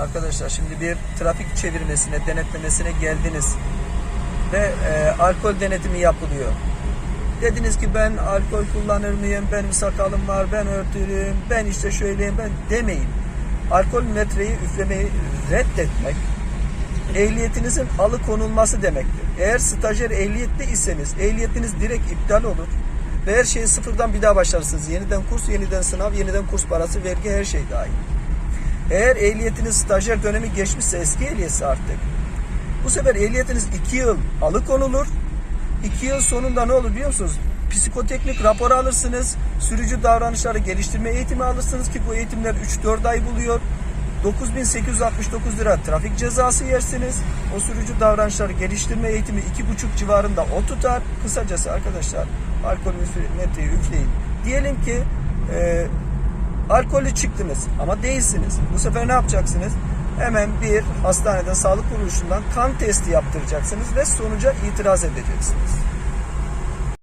Arkadaşlar şimdi bir trafik çevirmesine, denetlemesine geldiniz ve e, alkol denetimi yapılıyor. Dediniz ki ben alkol kullanır mıyım, benim sakalım var, ben örtülüyüm, ben işte şöyleyim, ben demeyin. Alkol metreyi üflemeyi reddetmek, ehliyetinizin alıkonulması demektir. Eğer stajyer ehliyetli iseniz ehliyetiniz direkt iptal olur. Ve her şeyi sıfırdan bir daha başlarsınız. Yeniden kurs, yeniden sınav, yeniden kurs parası, vergi her şey dahil. Eğer ehliyetiniz stajyer dönemi geçmişse eski ehliyetse artık. Bu sefer ehliyetiniz 2 yıl alıkonulur. 2 yıl sonunda ne olur biliyor musunuz? Psikoteknik rapor alırsınız. Sürücü davranışları geliştirme eğitimi alırsınız ki bu eğitimler 3-4 ay buluyor. 9869 lira trafik cezası yersiniz. O sürücü davranışları geliştirme eğitimi 2,5 civarında o tutar. Kısacası arkadaşlar alkol metreyi üfleyin. Diyelim ki e, alkollü çıktınız ama değilsiniz. Bu sefer ne yapacaksınız? Hemen bir hastaneden, sağlık kuruluşundan kan testi yaptıracaksınız ve sonuca itiraz edeceksiniz.